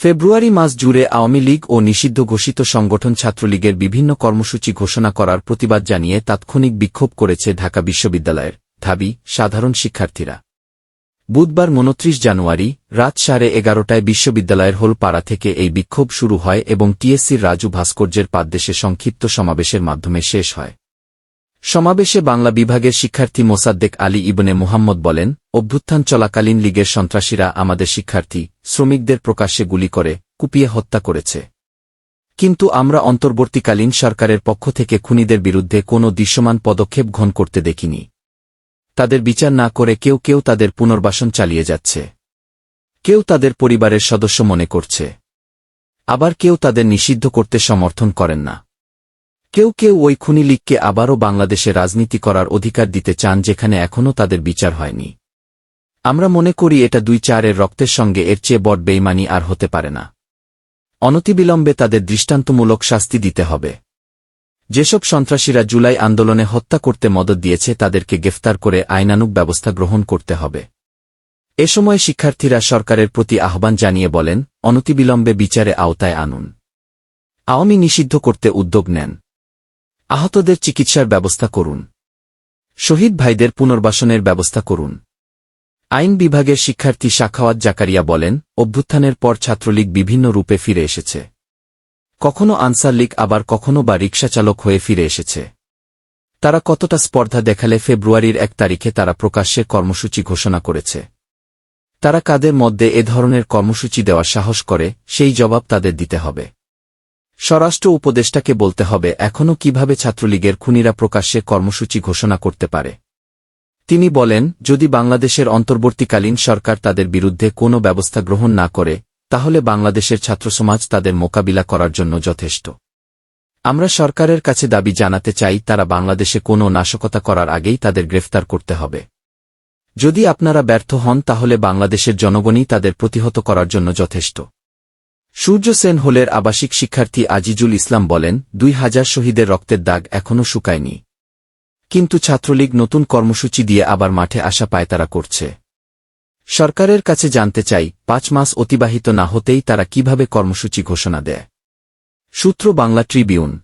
ফেব্রুয়ারি মাস জুড়ে আওয়ামী লীগ ও নিষিদ্ধ ঘোষিত সংগঠন ছাত্রলীগের বিভিন্ন কর্মসূচি ঘোষণা করার প্রতিবাদ জানিয়ে তাৎক্ষণিক বিক্ষোভ করেছে ঢাকা বিশ্ববিদ্যালয়ের ধাবি সাধারণ শিক্ষার্থীরা। বুধবার উনত্রিশ জানুয়ারি রাত সাড়ে এগারোটায় বিশ্ববিদ্যালয়ের হোলপাড়া থেকে এই বিক্ষোভ শুরু হয় এবং টিএসসির রাজু ভাস্কর্যের পাদদেশে সংক্ষিপ্ত সমাবেশের মাধ্যমে শেষ হয়। সমাবেশে বাংলা বিভাগের শিক্ষার্থী মোসাদ্দেক আলী ইবনে মুহাম্মদ বলেন, অভ্যুত্থান চলাকালীন লীগের সন্ত্রাসীরা আমাদের শিক্ষার্থী, শ্রমিকদের প্রকাশ্যে গুলি করে, কুপিয়ে হত্যা করেছে। কিন্তু আমরা অন্তর্বর্তীকালীন সরকারের পক্ষ থেকে খুনিদের বিরুদ্ধে কোনো দৃশ্যমান পদক্ষেপ গ্রহণ করতে দেখিনি। তাদের বিচার না করে কেউ কেউ তাদের পুনর্বাসন চালিয়ে যাচ্ছে। কেউ তাদের পরিবারের সদস্য মনে করছে। আবার কেউ তাদের নিষিদ্ধ করতে সমর্থন করেন না। কেউ কেউ ওই খুনি লীগকে আবারও বাংলাদেশে রাজনীতি করার অধিকার দিতে চান যেখানে এখনও তাদের বিচার হয়নি। আমরা মনে করি এটা দুই চারের রক্তের সঙ্গে এর চেয়ে বড় বেইমানি আর হতে পারে না। অনতিবিলম্বে তাদের দৃষ্টান্তমূলক শাস্তি দিতে হবে। যেসব সন্ত্রাসীরা জুলাই আন্দোলনে হত্যা করতে মদত দিয়েছে তাদেরকে গ্রেফতার করে আইনানুক ব্যবস্থা গ্রহণ করতে হবে। এ সময় শিক্ষার্থীরা সরকারের প্রতি আহ্বান জানিয়ে বলেন, অনতিবিলম্বে বিচারে আওতায় আনুন। আওয়ামী নিষিদ্ধ করতে উদ্যোগ নেন। আহতদের চিকিৎসার ব্যবস্থা করুন। শহীদ ভাইদের পুনর্বাসনের ব্যবস্থা করুন। আইন বিভাগের শিক্ষার্থী শাখাওয়াত জাকারিয়া বলেন, অভ্যুত্থানের পর ছাত্রলীগ বিভিন্ন রূপে ফিরে এসেছে। কখনো আনসার লীগ, আবার কখনো বা রিক্সাচালক হয়ে ফিরে এসেছে। তারা কতটা স্পর্ধা দেখালে ফেব্রুয়ারির এক তারিখে তারা প্রকাশ্যে কর্মসূচি ঘোষণা করেছে। তারা কাদের মধ্যে এ ধরনের কর্মসূচি দেওয়ার সাহস করে, সেই জবাব তাদের দিতে হবে। স্বরাষ্ট্র উপদেষ্টাকে বলতে হবে, এখনও কীভাবে ছাত্রলীগের খুনিরা প্রকাশ্যে কর্মসূচি ঘোষণা করতে পারে। তিনি বলেন, যদি বাংলাদেশের অন্তর্বর্তীকালীন সরকার তাদের বিরুদ্ধে কোনো ব্যবস্থা গ্রহণ না করে, তাহলে বাংলাদেশের ছাত্রসমাজ তাদের মোকাবিলা করার জন্য যথেষ্ট। আমরা সরকারের কাছে দাবি জানাতে চাই, তারা বাংলাদেশে কোনো নাশকতা করার আগেই তাদের গ্রেফতার করতে হবে। যদি আপনারা ব্যর্থ হন, তাহলে বাংলাদেশের জনগণই তাদের প্রতিহত করার জন্য যথেষ্ট। সূর্য সেন হোলের আবাসিক শিক্ষার্থী আজিজুল ইসলাম বলেন, দুই হাজার শহীদের রক্তের দাগ এখনও শুকায়নি। কিন্তু ছাত্রলীগ নতুন কর্মসূচি দিয়ে আবার মাঠে আসা পায়তারা করছে। সরকারের কাছে জানতে চাই, পাঁচ মাস অতিবাহিত না হতেই তারা কীভাবে কর্মসূচি ঘোষণা দেয়। সূত্র বাংলা ট্রিবিউন।